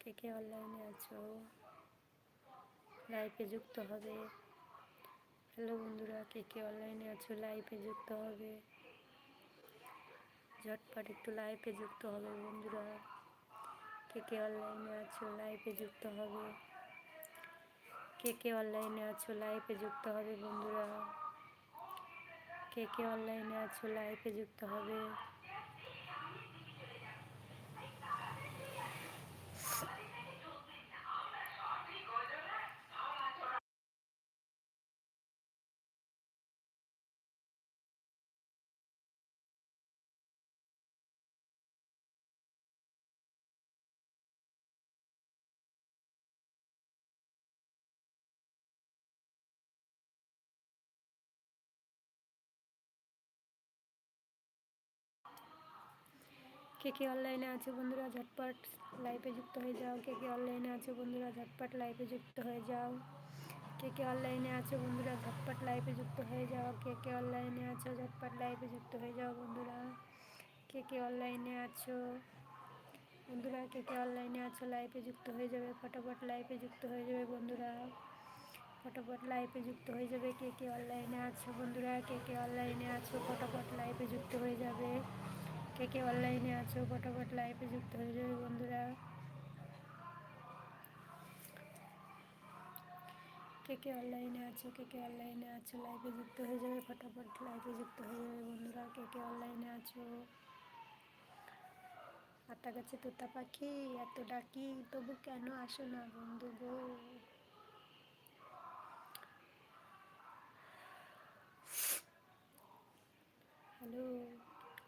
কে কে অনলাইনে আছো? লাইফে যুক্ত হবে। হ্যালো বন্ধুরা, কে কে অনলাইনে আছো? লাইফে যুক্ত হবে। ঝটপট একটু লাইফে যুক্ত হবে বন্ধুরা। কে কে অনলাইনে আছো? লাইফে যুক্ত হবে। কে কে অনলাইনে আছো? লাইফে যুক্ত হবে বন্ধুরা। কে কে অনলাইনে আছো? লাইফে যুক্ত হবে। কে কে অনলাইনে আছে বন্ধুরা, ঝটপট লাইভে যুক্ত হয়ে যাও। কে কে অনলাইনে আছে বন্ধুরা, ঝটপট লাইভে যুক্ত হয়ে যাও। কে কে অনলাইনে আছে বন্ধুরা, ঝটপট লাইভে যুক্ত হয়ে যাও। কে কে অনলাইনে আছো, ঝটপট লাইভে যুক্ত হয়ে যাও বন্ধুরা। কে কে অনলাইনে আছো, বন্ধুরা কে কে অনলাইনে আছো লাইভে যুক্ত হয়ে যাবে। ফটাফট লাইভে যুক্ত হয়ে যাবে বন্ধুরা। ফটাফট লাইভে যুক্ত হয়ে যাবে। কে কে অনলাইনে আছো বন্ধুরা কে কে অনলাইনে আছো, ফটাফট লাইভে যুক্ত হয়ে যাবে। কে কে অনলাইনে আছো, ফটাফট লাইভে যুক্ত হয়ে যাবে বন্ধুরা। কে কে অনলাইনে আছো, কে কে অনলাইনে আছো লাইভে যুক্ত হয়ে যাবে, ফটাফট লাইভে যুক্ত হয়ে যাবে বন্ধুরা। কে কে অনলাইনে আছো? আটা গাছে তোতা পাখি, এত ডাকি, তবু কেন আসো না বন্ধু গো? হ্যালো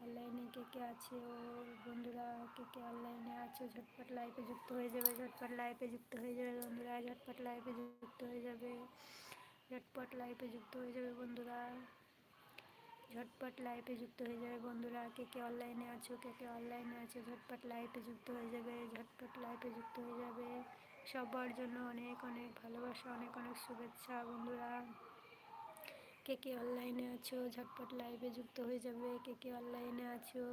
অনলাইনে কে কে আছে ও বন্ধুরা কে কে অনলাইনে আছে, ঝটপট লাইভে যুক্ত হয়ে যাবে, ঝটপট লাইভে যুক্ত হয়ে যাবে বন্ধুরা, ঝটপট লাইভে যুক্ত হয়ে যাবে, ঝটপট লাইভে যুক্ত হয়ে যাবে বন্ধুরা, ঝটপট লাইভে যুক্ত হয়ে যাবে বন্ধুরা, কে কে অনলাইনে আছো, কে কে অনলাইনে আছো, ঝটপট লাইভে যুক্ত হয়ে যাবে, ঝটপট লাইভে যুক্ত হয়ে যাবে। সবার জন্য অনেক অনেক ভালোবাসা, অনেক অনেক শুভেচ্ছা বন্ধুরা। কে কে অনলাইনে আছো? ঝটপট লাইভে যুক্ত হয়ে যাবে। কে কে অনলাইনে আছো?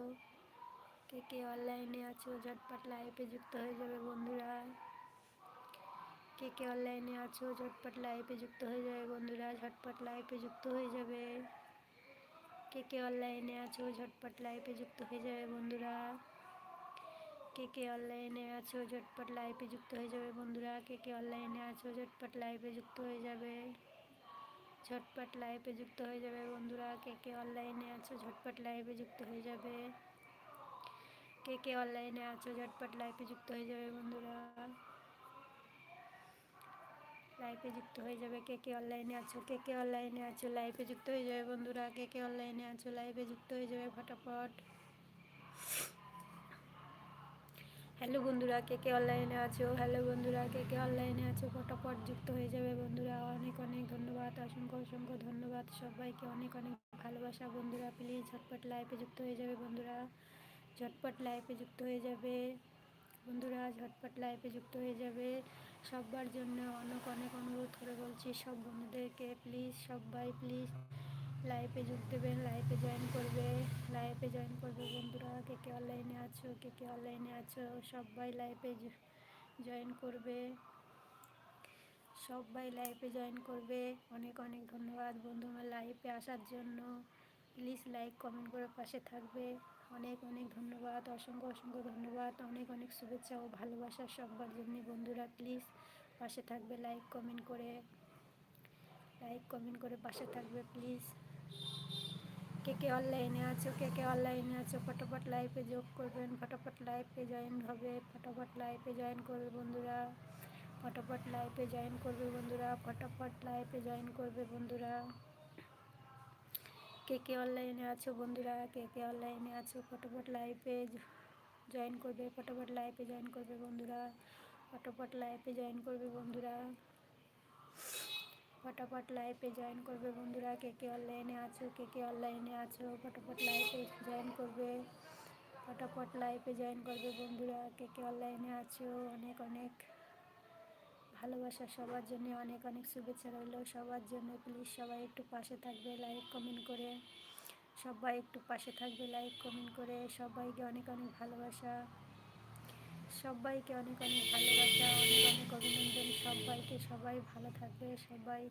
কে কে অনলাইনে আছো? ঝটপট লাইভে যুক্ত হয়ে যাবে বন্ধুরা। কে কে অনলাইনে আছো? ঝটপট লাইভে যুক্ত হয়ে যাবে বন্ধুরা। ঝটপট লাইভে যুক্ত হয়ে যাবে। কে কে অনলাইনে আছো? ঝটপট লাইভে যুক্ত হয়ে যাবে বন্ধুরা। কে কে অনলাইনে আছো? ঝটপট লাইভে যুক্ত হয়ে যাবে বন্ধুরা। কে কে অনলাইনে আছো? ঝটপট লাইভে যুক্ত হয়ে যাবে। ঝটপট লাইভে যুক্ত হয়ে যাবে বন্ধুরা। কে কে অনলাইনে আছো, ঝটপট লাইভে যুক্ত হয়ে যাবে। কে কে অনলাইনে আছো, ঝটপট লাইভে যুক্ত হয়ে যাবে বন্ধুরা। লাইভে যুক্ত হয়ে যাবে কে কে অনলাইনে আছো, কে কে অনলাইনে আছো লাইভে যুক্ত হয়ে যাবে বন্ধুরা। কে কে অনলাইনে আছো লাইভে যুক্ত হয়ে যাবে ফটাফট। হ্যালো বন্ধুরা, কে কে অনলাইনে আছো? হ্যালো বন্ধুরা, কে কে অনলাইনে আছো? ফটোফট যুক্ত হয়ে যাবে বন্ধুরা। অনেক অনেক ধন্যবাদ, অসংখ্য অসংখ্য ধন্যবাদ। সবাইকে অনেক অনেক ভালোবাসা বন্ধুরা। প্লিজ ঝটপট লাইফে যুক্ত হয়ে যাবে বন্ধুরা। ঝটপট লাইফে যুক্ত হয়ে যাবে বন্ধুরা, ঝটপট লাইফে যুক্ত হয়ে যাবে। সবার জন্য অনেক অনেক অনুরোধ করে বলছি সব বন্ধুদেরকে। প্লিজ সবাই প্লিজ লাইভে যোগ দেবেন লাইভে জয়েন করবে লাইভে জয়েন করবে বন্ধুরা, কে কে অনলাইনে আছো, কে কে অনলাইনে আছো, সবাই লাইভে জয়েন করবে। সবাই লাইভে জয়েন করবে। অনেক অনেক ধন্যবাদ বন্ধু আমার লাইভে আসার জন্য। প্লিজ লাইক কমেন্ট করে পাশে থাকবে। অনেক অনেক ধন্যবাদ, অসংখ্য অসংখ্য ধন্যবাদ, অনেক অনেক শুভেচ্ছা ও ভালোবাসা সবার জন্য বন্ধুরা প্লিজ পাশে থাকবে লাইক কমেন্ট করে লাইক কমেন্ট করে পাশে থাকবে প্লিজ কে কে অনলাইনে আছো, কে কে অনলাইনে আছো, ফটোফট লাইভে যোগ করবেন, ফটোফট লাইভে জয়েন হবে, ফটোফট লাইভে জয়েন করবে বন্ধুরা, ফটোফট লাইভে জয়েন করবে বন্ধুরা, ফটোফট লাইভে জয়েন করবে বন্ধুরা। কে কে অনলাইনে আছো বন্ধুরা, কে কে অনলাইনে আছো, ফটোফট লাইভে জয়েন করবে, ফটোফট লাইভে জয়েন করবে বন্ধুরা, ফটোফট লাইভে জয়েন করবে বন্ধুরা। ফটাফট লাইভে জয়েন করবে বন্ধুরা, কে কে অনলাইনে আছো, কে কে অনলাইনে আছো, ফটাফট লাইভে জয়েন করবে, ফটাফট লাইভে জয়েন করবে বন্ধুরা, কে কে অনলাইনে আছো, অনেক অনেক ভালোবাসা সবার জন্য, অনেক অনেক শুভেচ্ছা রইল সবার জন্য প্লিজ সবাই একটু পাশে থাকবে লাইক কমেন্ট করে, সবাই একটু পাশে থাকবে লাইক কমেন্ট করে, সবাইকে অনেক অনেক ভালোবাসা। সবাইকে অনেক অনেক ভালোবাসা, অনেক অনেক অভিনন্দন। সবাইকে সবাই ভালো থাকবে। সবাই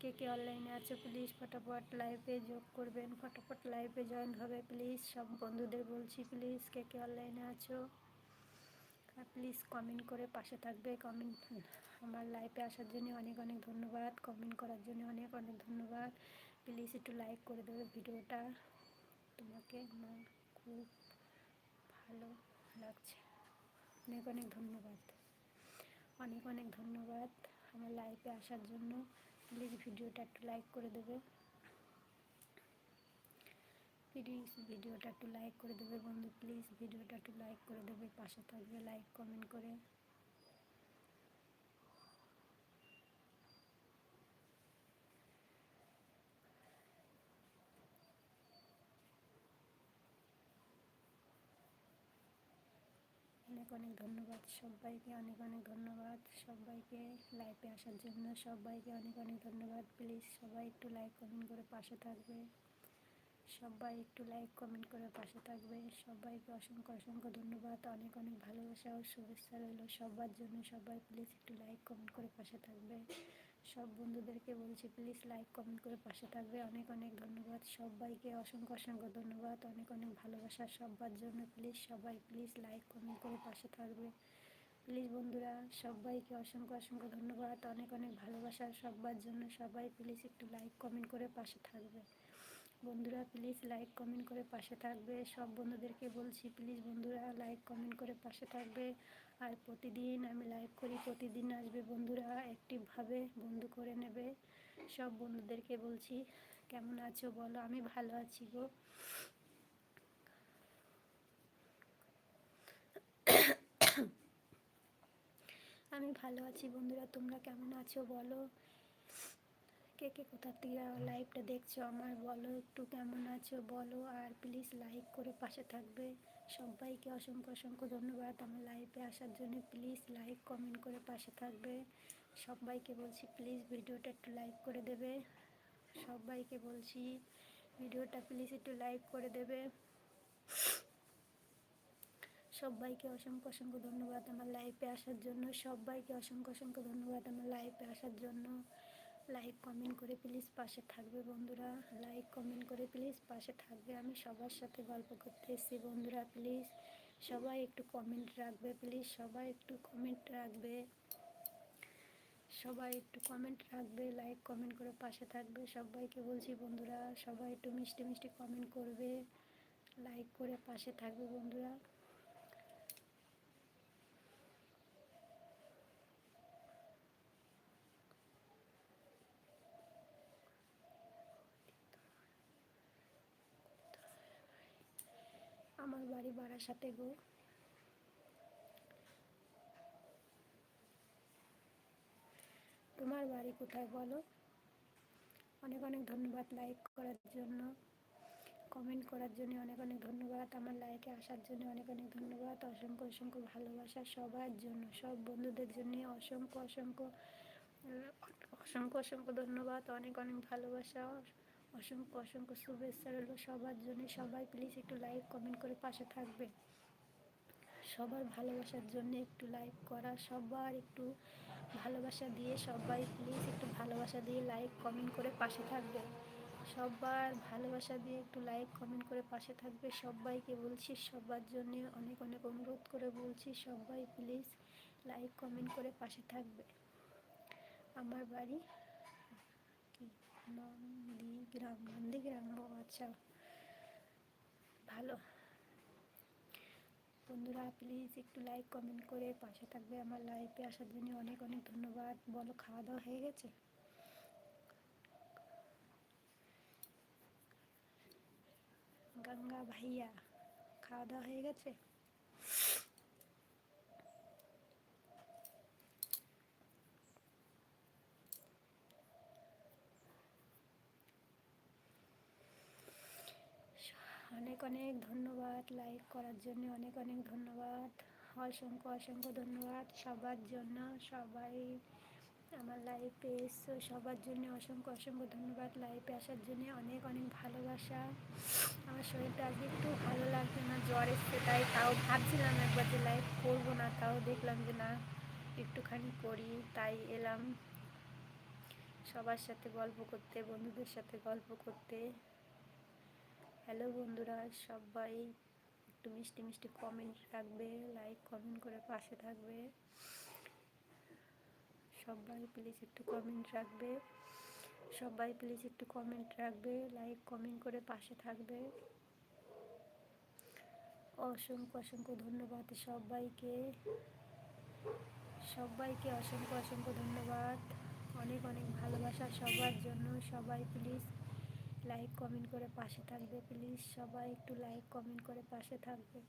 কে কে অনলাইনে আছে প্লিজ ফটাফট লাইভে যোগ করবেন। ফটাফট লাইভে জয়েন হবে প্লিজ সব বন্ধুদের বলছি প্লিজ কে কে অনলাইনে আছো প্লিজ কমেন্ট করে পাশে থাকবে। কমেন্ট আমার লাইভে আসার জন্য অনেক অনেক ধন্যবাদ। কমেন্ট করার জন্য অনেক অনেক ধন্যবাদ। প্লিজ একটু লাইক করে দেবে ভিডিওটা। তোমাকে আমার খুব ভালো লাগছে। অনেক অনেক ধন্যবাদ। অনেক অনেক ধন্যবাদ আমার লাইভে আসার জন্য। প্লিজ ভিডিওটা একটু লাইক করে দেবে। প্লিজ ভিডিওটা একটু লাইক করে দেবে বন্ধু। প্লিজ ভিডিওটা একটু লাইক করে দেবে। পাশে থাকবে লাইক কমেন্ট করে। অনেক ধন্যবাদ সবাইকে, অনেক অনেক ধন্যবাদ সবাইকে লাইভে আসার জন্য। সবাইকে অনেক অনেক ধন্যবাদ। প্লিজ সবাই একটু লাইক কমেন্ট করে পাশে থাকবে। সবাই একটু লাইক কমেন্ট করে পাশে থাকবে। সবাইকে অসংখ্য অসংখ্য ধন্যবাদ। অনেক অনেক ভালোবাসা ও শুভেচ্ছা রইল সবার জন্য। সবাই প্লিজ একটু লাইক কমেন্ট করে পাশে থাকবে। সব বন্ধুদেরকে বলছি প্লিজ লাইক কমেন্ট করে পাশে থাকবে। অনেক অনেক ধন্যবাদ সবাইকে। অসংখ্য অসংখ্য ধন্যবাদ। অনেক অনেক ভালোবাসা সবার জন্য। প্লিজ সবাই প্লিজ লাইক কমেন্ট করে পাশে থাকবে। প্লিজ বন্ধুরা, সবাইকে অসংখ্য অসংখ্য ধন্যবাদ। অনেক অনেক ভালোবাসা সবার জন্য। সবাই প্লিজ একটু লাইক কমেন্ট করে পাশে থাকবে। বন্ধুরা প্লিজ লাইক কমেন্ট করে পাশে থাকবে। সব বন্ধুদেরকে বলছি প্লিজ বন্ধুরা লাইক কমেন্ট করে পাশে থাকবে। আর প্রতিদিন আমি লাইভ করি, প্রতিদিন আসবে বন্ধুরা অ্যাক্টিভভাবে বন্ধু করে নেবে। সব বন্ধুদেরকে বলছি, কেমন আছো বলো? আমি ভালো আছি গো। আমি ভালো আছি বন্ধুরা, তোমরা কেমন আছো বলো? কে কে কোথা থেকে লাইভটা দেখছ আমার বলো, একটু কেমন আছো বলো, আর প্লিজ লাইক করে পাশে থাকবে। সবাইকে অসংখ্য অসংখ্য ধন্যবাদ আমার লাইভে আসার জন্য। প্লিজ লাইক কমেন্ট করে পাশে থাকবে। সবাইকে বলছি প্লিজ ভিডিওটা একটু লাইক করে দেবে। সবাইকে বলছি ভিডিওটা প্লিজ একটু লাইক করে দেবে। সবাইকে অসংখ্য অসংখ্য ধন্যবাদ আমার লাইভে আসার জন্য। সবাইকে অসংখ্য অসংখ্য ধন্যবাদ আমার লাইভে আসার জন্য। লাইক কমেন্ট করে প্লিজ পাশে থাকবে বন্ধুরা। লাইক কমেন্ট করে প্লিজ পাশে থাকবে। আমি সবার সাথে গল্প করতে এসেছি বন্ধুরা প্লিজ সবাই একটু কমেন্ট রাখবে প্লিজ সবাই একটু কমেন্ট রাখবে। সবাই একটু কমেন্ট রাখবে লাইক কমেন্ট করে পাশে থাকবে। সবাইকে বলছি বন্ধুরা, সবাই একটু মিষ্টি মিষ্টি কমেন্ট করবে। লাইক করে পাশে থাকবে বন্ধুরা। আমার বাড়ি বারাসাতে গো। তোমার বাড়ি কোথায় বলো? অনেক অনেক ধন্যবাদ লাইক করার জন্য কমেন্ট করার জন্য অনেক অনেক ধন্যবাদ, আমার লাইকে আসার জন্য অনেক অনেক ধন্যবাদ, অসংখ্য অসংখ্য ভালোবাসা সবার জন্য, সব বন্ধুদের জন্য অসংখ্য অসংখ্য অসংখ্য অসংখ্য ধন্যবাদ, অনেক অনেক ভালোবাসা অসংখ্য অসংখ্য শুভেচ্ছা রইল সবার জন্য। সবাই প্লিজ একটু লাইক কমেন্ট করে পাশে থাকবে সবার ভালোবাসার জন্য একটু লাইক করা, সবার একটু ভালোবাসা দিয়ে সবাই প্লিজ একটু ভালোবাসা দিয়ে লাইক কমেন্ট করে পাশে থাকবে সবার ভালোবাসা দিয়ে একটু লাইক কমেন্ট করে পাশে থাকবে। সবাইকে বলছি, সবার জন্য অনেক অনেক অনুরোধ করে বলছি, সবাই প্লিজ লাইক কমেন্ট করে পাশে থাকবে। আমার বাড়ি নন্দীগ্রাম নন্দীগ্রাম ও আচ্ছা। ভালো। বন্ধুরা প্লিজ একটু লাইক কমেন্ট করে পাশে থাকবে আমার লাইভে আসার জন্য অনেক অনেক ধন্যবাদ। বলো খাওয়া দাওয়া হয়ে গেছে? গঙ্গা ভাইয়া খাওয়া দাওয়া হয়ে গেছে? অনেক অনেক ধন্যবাদ। লাইক করার জন্য অনেক অনেক ধন্যবাদ। অসংখ্য অসংখ্য ধন্যবাদ সবার জন্য। সবাই আমার লাইফে এসছো সবার জন্য অসংখ্য অসংখ্য ধন্যবাদ লাইফে আসার জন্য। অনেক অনেক ভালোবাসা। আমার শরীরটা আজকে একটু ভালো লাগছে না, জ্বর এসছে, তাই তাও ভাবছিলাম একবার যে লাইফ করব না, তাও দেখলাম যে না, একটুখানি করি। তাই এলাম। সবার সাথে গল্প করতে, বন্ধুদের সাথে গল্প করতে। হ্যালো বন্ধুরা, সবাই একটু মিষ্টি মিষ্টি কমেন্ট রাখবে লাইক কমেন্ট করে পাশে থাকবে। সবাই প্লিজ একটু কমেন্ট রাখবে, সবাই প্লিজ একটু কমেন্ট রাখবে লাইক কমেন্ট করে পাশে থাকবে। অসংখ্য অসংখ্য ধন্যবাদ সবাইকে সবাইকে অসংখ্য অসংখ্য ধন্যবাদ। অনেক অনেক ভালোবাসা সবার জন্য, সবাই প্লিজ লাইক কমেন্ট করে পাশে থাকবে। প্লিজ সবাই একটু লাইক কমেন্ট করে পাশে থাকবে।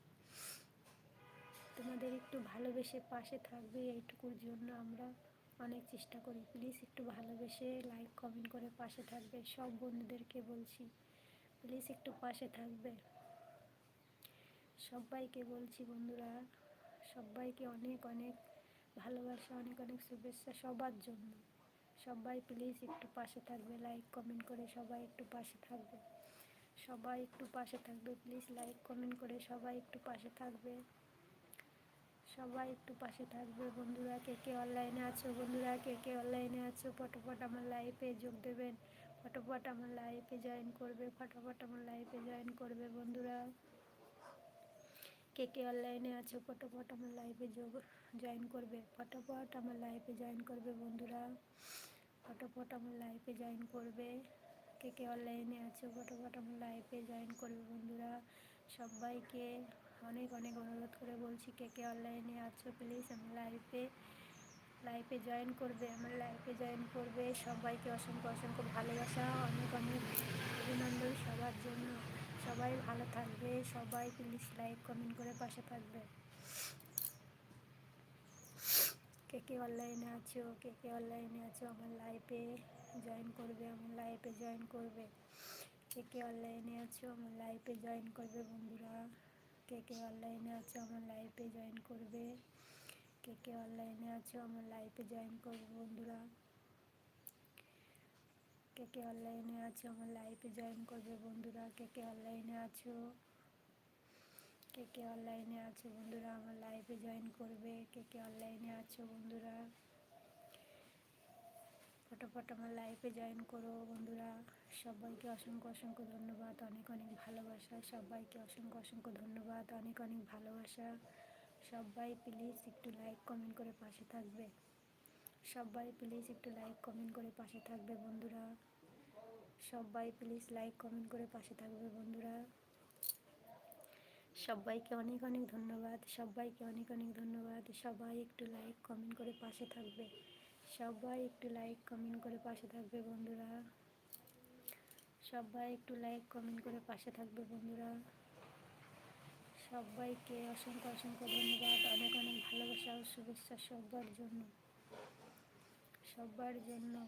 তোমাদের একটু ভালোবেসে পাশে থাকবে, এইটুকুর জন্য আমরা অনেক চেষ্টা করি। প্লিজ একটু ভালোবেসে লাইক কমেন্ট করে পাশে থাকবে। সব বন্ধুদেরকে বলছি প্লিজ একটু পাশে থাকবে। সবাইকে বলছি বন্ধুরা, সবাইকে অনেক অনেক ভালোবাসা, অনেক অনেক শুভেচ্ছা সবার জন্য। সবাই প্লিজ একটু পাশে থাকবে লাইক কমেন্ট করে সবাই একটু পাশে থাকবে। সবাই একটু পাশে থাকবে প্লিজ লাইক কমেন্ট করে সবাই একটু পাশে থাকবে। সবাই একটু পাশে থাকবে। বন্ধুরা, কে কে অনলাইনে আছো? বন্ধুরা, কে কে অনলাইনে আছো? ফটোফট আমার লাইফে যোগ দেবেন। ফটোফট আমার লাইফে জয়েন করবে, ফটোফট আমার লাইফে জয়েন করবে, বন্ধুরা। কে কে অনলাইনে আছো? ফটোফট আমার লাইফে যোগ জয়েন করবে। ফটোফট আমার লাইফে জয়েন করবে, বন্ধুরা। ফটোফট আমার লাইফে জয়েন করবে। কে কে অনলাইনে আছো, ফটোফট আমার লাইফে জয়েন করবে বন্ধুরা। সবাইকে অনেক অনেক অনুরোধ করে বলছি, কে কে অনলাইনে আছো প্লিজ আমার লাইফে লাইফে জয়েন করবে, আমার লাইফে জয়েন করবে। সবাইকে অসংখ্য অসংখ্য ভালোবাসা, অনেক অনেক অভিনন্দন সবার জন্য। সবাই ভালো থাকবে, সবাই প্লিজ লাইক কমেন্ট করে পাশে থাকবে। কে কে অনলাইনে আছো, কে কে অনলাইনে আছো, আমার লাইফে জয়েন করবে, আমার লাইফে জয়েন করবে। কে কে অনলাইনে আছো, আমার লাইফে জয়েন করবে বন্ধুরা। কে কে অনলাইনে আছো, আমার লাইফে জয়েন করবে। কে কে অনলাইনে আছো, আমার লাইফে জয়েন করবে বন্ধুরা। কে কে অনলাইনে আছো, আমার লাইফে জয়েন করবে বন্ধুরা। কে কে অনলাইনে আছো কে কে অনলাইনে আছো বন্ধুরা? আমার লাইভে জয়েন করবে কে কে অনলাইনে আছো বন্ধুরা? ফটোফট আমার লাইভে জয়েন করো বন্ধুরা। সবাইকে অসংখ্য অসংখ্য ধন্যবাদ, অনেক অনেক ভালোবাসা। সবাইকে অসংখ্য অসংখ্য ধন্যবাদ, অনেক অনেক ভালোবাসা। সবাই প্লিজ একটু লাইক কমেন্ট করে পাশে থাকবে। সবাই প্লিজ একটু লাইক কমেন্ট করে পাশে থাকবে বন্ধুরা। সবাই প্লিজ লাইক কমেন্ট করে পাশে থাকবে বন্ধুরা। সবাইকে অনেক অনেক ধন্যবাদ, সবাইকে অনেক অনেক ধন্যবাদ। সবাই একটু লাইক কমেন্ট করে পাশে থাকবে। সবাই একটু লাইক কমেন্ট করে পাশে থাকবে বন্ধুরা। সবাই একটু লাইক কমেন্ট করে পাশে থাকবে বন্ধুরা। সবাইকে অসংখ্য অসংখ্য ধন্যবাদ, অনেক অনেক ভালোবাসা ও শুভেচ্ছা সবার জন্য। সবার জন্য।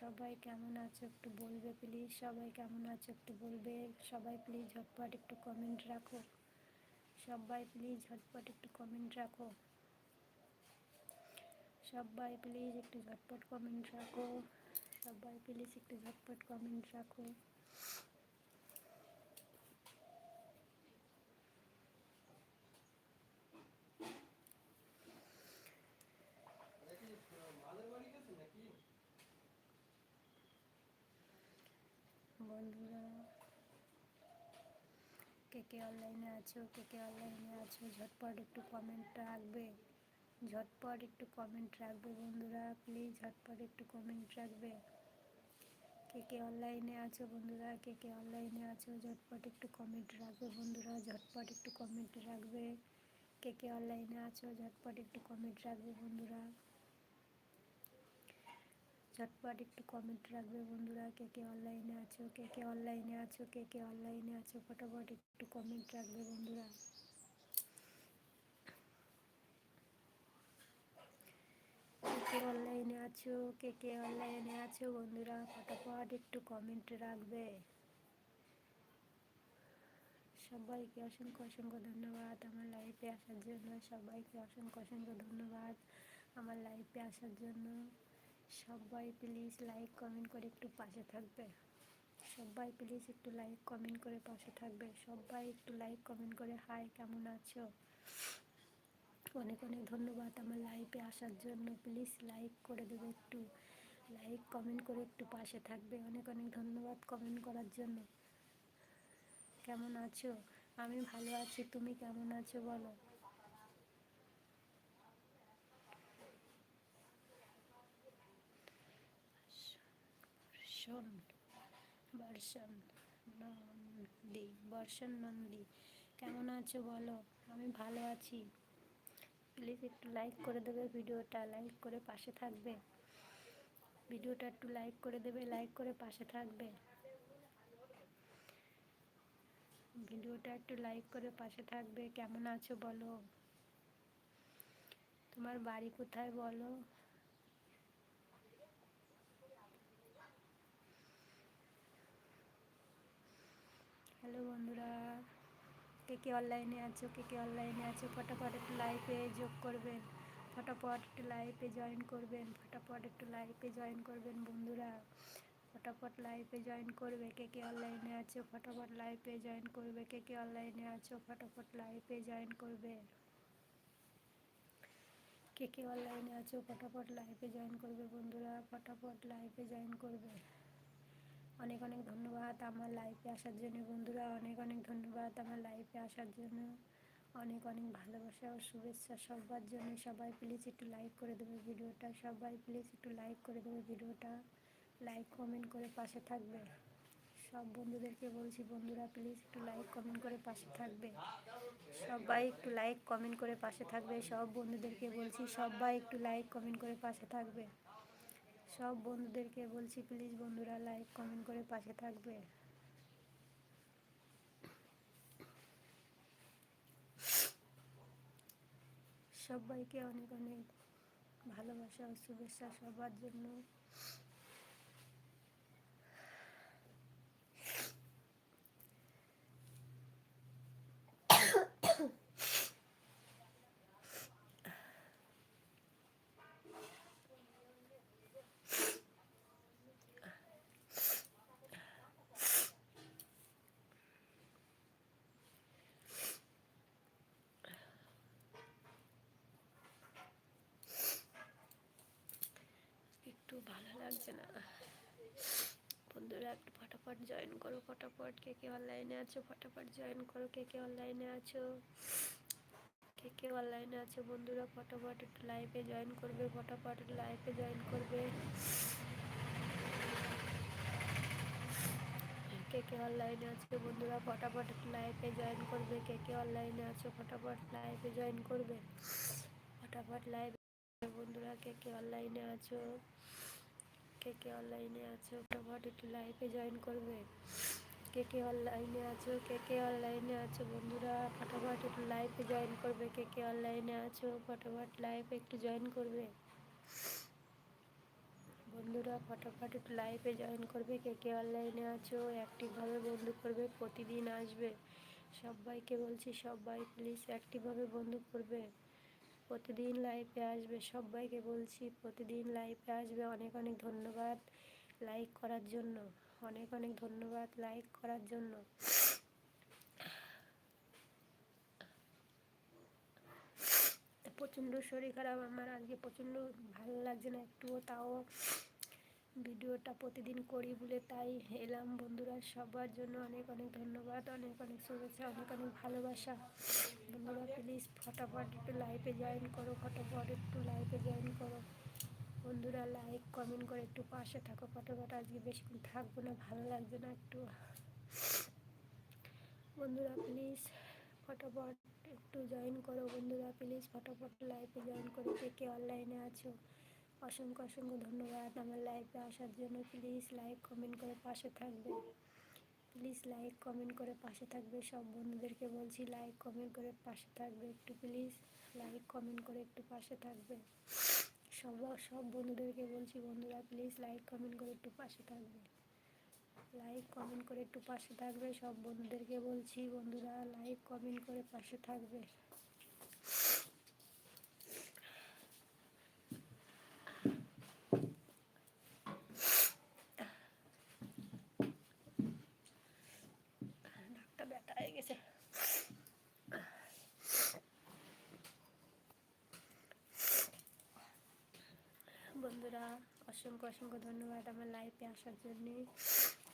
সবাই কেমন আছো একটু বলবে প্লিজ সবাই কেমন আছো একটু বলবে? সবাই প্লিজ ঝটপট একটু কমেন্ট রাখো। সবাই প্লিজ ঝটপট একটু কমেন্ট রাখো। সবাই প্লিজ একটু ঝটপট কমেন্ট রাখো। সবাই প্লিজ একটু ঝটপট কমেন্ট রাখো। বন্ধুরা কে কে অনলাইনে আছো, কে কে অনলাইনে আছো, ঝটপট একটু কমেন্ট রাখবে। ঝটপট একটু কমেন্ট রাখবে বন্ধুরা প্লিজ ঝটপট একটু কমেন্ট রাখবে। কে কে অনলাইনে আছো বন্ধুরা, কে কে অনলাইনে আছো, ঝটপট একটু কমেন্ট রাখবে বন্ধুরা, ঝটপট একটু কমেন্ট রাখবে। কে কে অনলাইনে আছো, ঝটপট একটু কমেন্ট রাখবে বন্ধুরা। ঝটপট একটু কমেন্ট রাখবে বন্ধুরা, কে কে অনলাইনে আছো, কে কে অনলাইনে আছো, কে কে অনলাইনে আছো, ফটোফট একটু কমেন্ট রাখবে বন্ধুরা। কে অনলাইনে আছো, কে কে অনলাইনে আছো বন্ধুরা, ফটোফট একটু কমেন্ট রাখবে। সবাইকে অসংখ্য অসংখ্য ধন্যবাদ আমার লাইফে আসার জন্য, সবাইকে অসংখ্য অসংখ্য ধন্যবাদ আমার লাইফে আসার জন্য। সবাই প্লিজ লাইক কমেন্ট করে একটু পাশে থাকবে। সবাই প্লিজ একটু লাইক কমেন্ট করে পাশে থাকবে। সবাই একটু লাইক কমেন্ট করে হাই কেমন আছো? অনেক অনেক ধন্যবাদ আমার লাইভে আসার জন্য। প্লিজ লাইক করে দেবে একটু। লাইক কমেন্ট করে একটু পাশে থাকবে। অনেক অনেক ধন্যবাদ কমেন্ট করার জন্য। কেমন আছো? আমি ভালো আছি। তুমি কেমন আছো বলো? বর্ষণ বর্ষণ, নন্দী বর্ষণ নন্দী, কেমন আছো বলো? আমি ভালো আছি। প্লিজ একটু লাইক করে দেবে ভিডিওটা লাইক করে পাশে থাকবে। ভিডিওটা একটু লাইক করে দেবে লাইক করে পাশে থাকবে। ভিডিওটা একটু লাইক করে পাশে থাকবে, কেমন আছো বলো? তোমার বাড়ি কোথায় বলো হ্যালো বন্ধুরা কে কে অনলাইনে আছো কে কে অনলাইনে আছো, ফটাফট একটু লাইভে যোগ করবেন, ফটাফট একটু লাইভে জয়েন করবেন, ফটাফট একটু লাইভে জয়েন করবেন বন্ধুরা, ফটাফট লাইভে জয়েন করবে কে কে অনলাইনে আছো, ফটাফট লাইভে জয়েন করবে কে কে অনলাইনে আছো, ফটাফট লাইভে জয়েন করবে, কে কে অনলাইনে আছো, ফটাফট লাইভে জয়েন করবে বন্ধুরা, ফটাফট লাইভে জয়েন করবে। অনেক অনেক ধন্যবাদ আমার লাইফে আসার জন্য। বন্ধুরা, অনেক অনেক ধন্যবাদ আমার লাইফে আসার জন্য। অনেক অনেক ভালোবাসা ও শুভেচ্ছা সবার জন্য। সবাই প্লিজ একটু লাইক করে দেবে ভিডিওটা। সবাই প্লিজ একটু লাইক করে দেবে ভিডিওটা। লাইক কমেন্ট করে পাশে থাকবে। সব বন্ধুদেরকে বলছি, বন্ধুরা প্লিজ একটু লাইক কমেন্ট করে পাশে থাকবে। সবাই একটু লাইক কমেন্ট করে পাশে থাকবে। সব বন্ধুদেরকে বলছি, সবাই একটু লাইক কমেন্ট করে পাশে থাকবে। সব বন্ধুদেরকে বলছি প্লিজ বন্ধুরা লাইক কমেন্ট করে পাশে থাকবে। সবাইকে অনেক অনেক ভালোবাসা ও শুভেচ্ছা সবার জন্য একটু ভালো লাগছে না। বন্ধুরা, একটু ফটাফট জয়েন করো, ফটাফট। কে কে অনলাইনে আছো? ফটাফট জয়েন করো, কে কে অনলাইনে আছো? কে কে অনলাইনে আছো? বন্ধুরা, ফটাফট একটু লাইভে জয়েন করবে, ফটাফট লাইভে জয়েন করবে। কে কে অনলাইনে আছো? বন্ধুরা, ফটাফট একটু লাইভে জয়েন করবে। কে কে অনলাইনে আছো? ফটাফট লাইভে জয়েন করবে। ফটাফট লাইভ বন্ধুরা, কে কে অনলাইনে আছো? কে কে অনলাইনে আছো? ফটাফট একটু লাইভে জয়েন করবে? কে কে অনলাইনে আছো? কে কে অনলাইনে আছো? বন্ধুরা, ফটাফট একটু লাইভে জয়েন করবে। কে কে অনলাইনে আছো? ফটাফট লাইভে একটু জয়েন করবে। বন্ধুরা, ফটাফট একটু লাইভে জয়েন করবে। কে কে অনলাইনে আছো? অ্যাক্টিভভাবে বন্ধু করবে। প্রতিদিন আসবে। সবাইকে বলছি, সবাই প্লিজ অ্যাক্টিভভাবে বন্ধু করবে। প্রতিদিন লাইভে আসবে, সবাইকে বলছি প্রতিদিন লাইভে আসবে। অনেক অনেক ধন্যবাদ লাইক করার জন্য। অনেক অনেক ধন্যবাদ লাইক করার জন্য। প্রচণ্ড শরীর খারাপ, আমার আজকে প্রচণ্ড ভালো লাগছে না একটুও, তাও ভিডিওটা প্রতিদিন করি বলে তাই এলাম। বন্ধুরা, সবার জন্য অনেক অনেক ধন্যবাদ, অনেক অনেক শুভেচ্ছা, অনেক অনেক ভালোবাসা। বন্ধুরা প্লিজ ফটাফট একটু লাইভে জয়েন করো, ফটাফট একটু লাইভে জয়েন করো। বন্ধুরা লাইক কমেন্ট করে একটু পাশে থাকো। ফটাফট আজকে বেশিক্ষণ থাকব না, ভালো লাগছে না একটু। বন্ধুরা প্লিজ ফটাফট একটু জয়েন করো। বন্ধুরা প্লিজ ফটাফট লাইভে জয়েন করে। কে অনলাইনে আছো? অসংখ্য অসংখ্য ধন্যবাদ আমার লাইভে আসার জন্য। প্লিজ লাইক কমেন্ট করে পাশে থাকবে। প্লিজ লাইক কমেন্ট করে পাশে থাকবে। সব বন্ধুদেরকে বলছি লাইক কমেন্ট করে পাশে থাকবে একটু। প্লিজ লাইক কমেন্ট করে একটু পাশে থাকবে। সব সব বন্ধুদেরকে বলছি বন্ধুরা প্লিজ লাইক কমেন্ট করে একটু পাশে থাকবে। লাইক কমেন্ট করে একটু পাশে থাকবে। সব বন্ধুদেরকে বলছি বন্ধুরা লাইক কমেন্ট করে পাশে থাকবে বন্ধুরা অসংখ্য অসংখ্য ধন্যবাদ আমার লাইফে আসার জন্যে।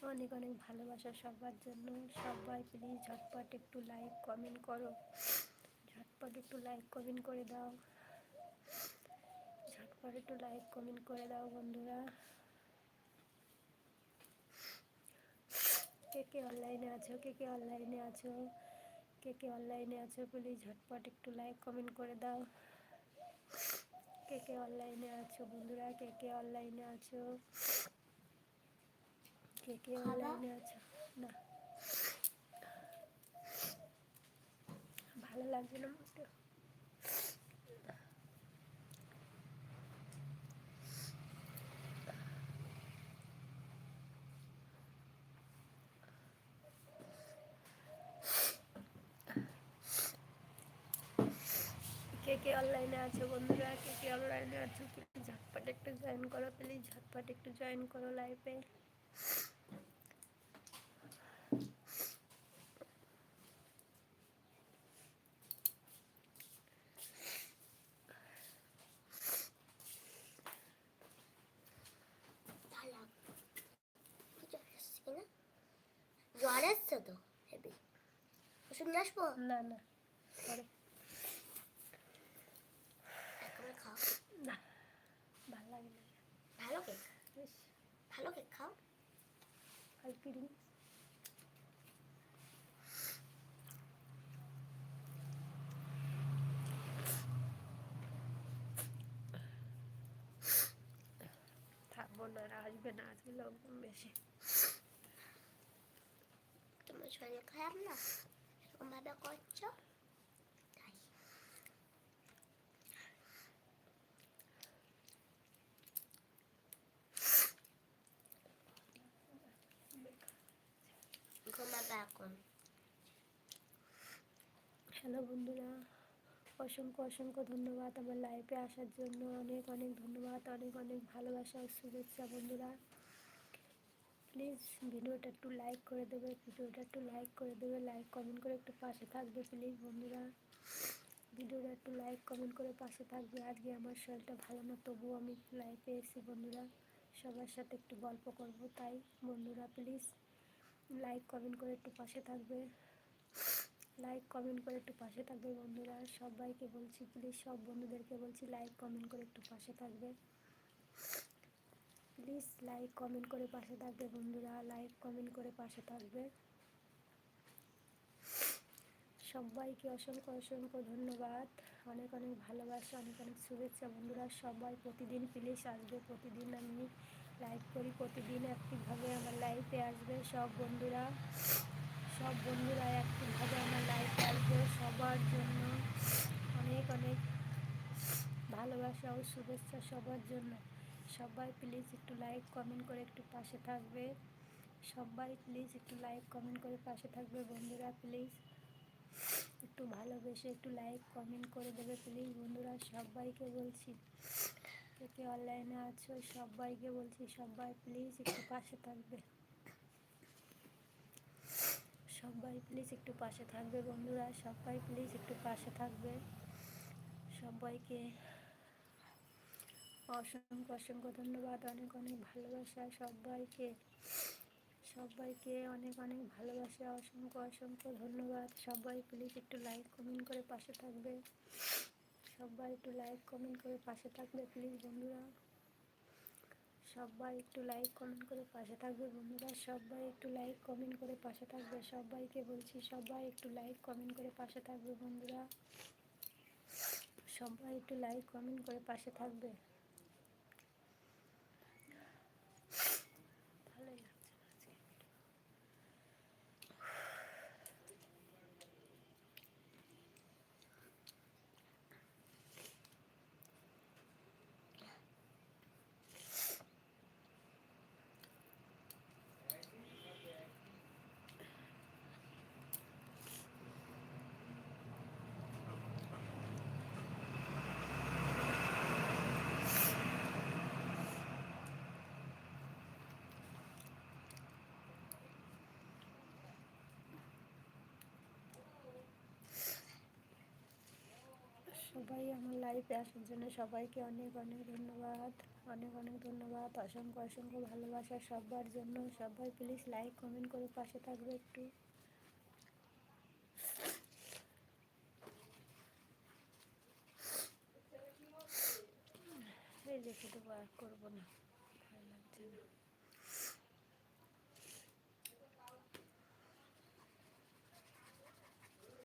অনেক অনেক ভালোবাসা সবার জন্য। সবাই প্লিজ ঝটপট একটু লাইক কমেন্ট করো। ঝটপট একটু লাইক কমেন্ট করে দাও। ঝটপট একটু লাইক কমেন্ট করে দাও বন্ধুরা। কে কে অনলাইনে আছো? কে কে অনলাইনে আছো? কে কে অনলাইনে আছো? প্লিজ ঝটপট একটু লাইক কমেন্ট করে দাও। কে কে অনলাইনে আছো? বন্ধুরা কে কে অনলাইনে আছো? কে কে অনলাইনে আছো? না। ভালো লাগছে না অনলাইনে আছে বন্ধুরা, কে কে অনলাইনে আছো প্লিজ ঝটপট একটু জয়েন করো প্লিজ ঝটপট একটু জয়েন করো লাইভে ভালো কি জ্বর এসছে কিনা জ্বর এসছে তো হেবি ওষুধ নিয়ে আসব না না পরে একেবারে খাও না ভালো লাগে না ভালো কেক বেশ ভালো কেক খাও হালকি রিং থাকব না আর আসবে না আসবে লোকজন বেশি তোমার শরীর খারাপ না এরকম ভাবে করছ হ্যালো বন্ধুরা? অসংখ্য অসংখ্য ধন্যবাদ আমার লাইফে আসার জন্য। অনেক অনেক ধন্যবাদ, অনেক অনেক ভালোবাসা শুভেচ্ছা বন্ধুরা। প্লিজ ভিডিওটা একটু লাইক করে দেবে, ভিডিওটা একটু লাইক করে দেবে লাইক কমেন্ট করে একটু পাশে থাকবে প্লিজ বন্ধুরা। ভিডিওটা একটু লাইক কমেন্ট করে পাশে থাকবে। আজকে আমার শরীরটা ভালো না, তবুও আমি লাইফে এসেছি বন্ধুরা। সবার সাথে একটু গল্প করব, তাই বন্ধুরা প্লিজ লাইক কমেন্ট করে একটু পাশে থাকবে। লাইক কমেন্ট করে একটু পাশে থাকবে বন্ধুরা। সবাইকে বলছি প্লিজ সব বন্ধুদেরকে বলছি লাইক কমেন্ট করে একটু পাশে থাকবে। প্লিজ লাইক কমেন্ট করে পাশে থাকবে বন্ধুরা। লাইক কমেন্ট করে পাশে থাকবে। সবাইকে অসংখ্য অসংখ্য ধন্যবাদ। অনেক অনেক ভালোবাসা, অনেক অনেক শুভেচ্ছা বন্ধুরা। সবাই প্রতিদিন প্লিজ আসবে। প্রতিদিন আমি লাইভ করি। প্রতিদিন অ্যাক্টিভভাবে আমার লাইফে আসবে সব বন্ধুরা। সব বন্ধুরা অ্যাক্টিভভাবে আমার লাইফে আসবে সবার জন্য অনেক অনেক ভালোবাসা ও শুভেচ্ছা সবার জন্য। সবাই প্লিজ একটু লাইক কমেন্ট করে একটু পাশে থাকবে। সবাই প্লিজ একটু লাইক কমেন্ট করে পাশে থাকবে বন্ধুরা প্লিজ একটু ভালোবেসে একটু লাইক কমেন্ট করে দেবে প্লিজ বন্ধুরা, সবাইকে বলছি। কে অনলাইনে আছো, সবাইকে বলছি, সবাই প্লিজ একটু পাশে থাকবে। সবাই প্লিজ একটু পাশে থাকবে বন্ধুরা, সবাই প্লিজ একটু পাশে থাকবে। সবাইকে অসংখ্য অসংখ্য ধন্যবাদ, অনেক অনেক ভালোবাসা সবাইকে। সবাইকে অনেক অনেক ভালোবাসা, অসংখ্য অসংখ্য ধন্যবাদ। সবাই প্লিজ একটু লাইক কমেন্ট করে পাশে থাকবে। সবাই একটু লাইক কমেন্ট করে পাশে থাকবে প্লিজ বন্ধুরা। সবাই একটু লাইক কমেন্ট করে পাশে থাকবে। বন্ধুরা, সবাই একটু লাইক কমেন্ট করে পাশে থাকবে। সবাইকে বলছি, সবাই একটু লাইক কমেন্ট করে পাশে থাকবে বন্ধুরা। সবাই একটু লাইক কমেন্ট করে পাশে থাকবে। সবাই আমার লাইফে আসার জন্য সবাইকে অনেক অনেক ধন্যবাদ। অনেক অনেক ধন্যবাদ। অসংখ্য অসংখ্য ভালোবাসা সবার জন্য। সবাই প্লিজ লাইক কমেন্ট করে পাশে থাকবে একটু। এই রেখে দেবো আর করব না। ভালো লাগছে না।